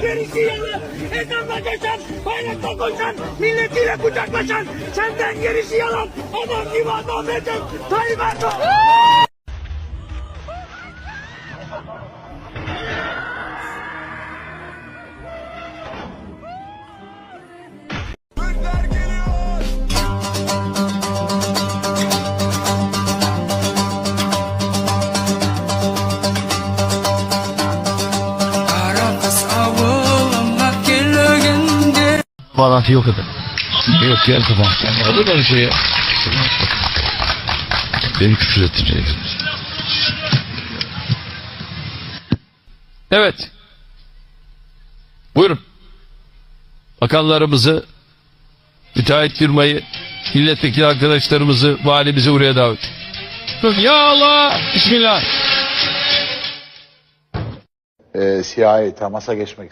Gerisi yalan. Ezanla geçen, bayrakla koşan, milletiyle kucaklaşan. Senden gerisi yalan. Adam adam Recep Tayyip Erdoğan. Bağlantı yok adam. Yok gel alır bana şey ya. Beni küfür ettirecek. Evet. Buyurun. Bakanlarımızı, müteahhit firmayı, milletvekili arkadaşlarımızı, valimizi buraya davet. Ya Allah! Bismillah. e, CIA temasa geçmek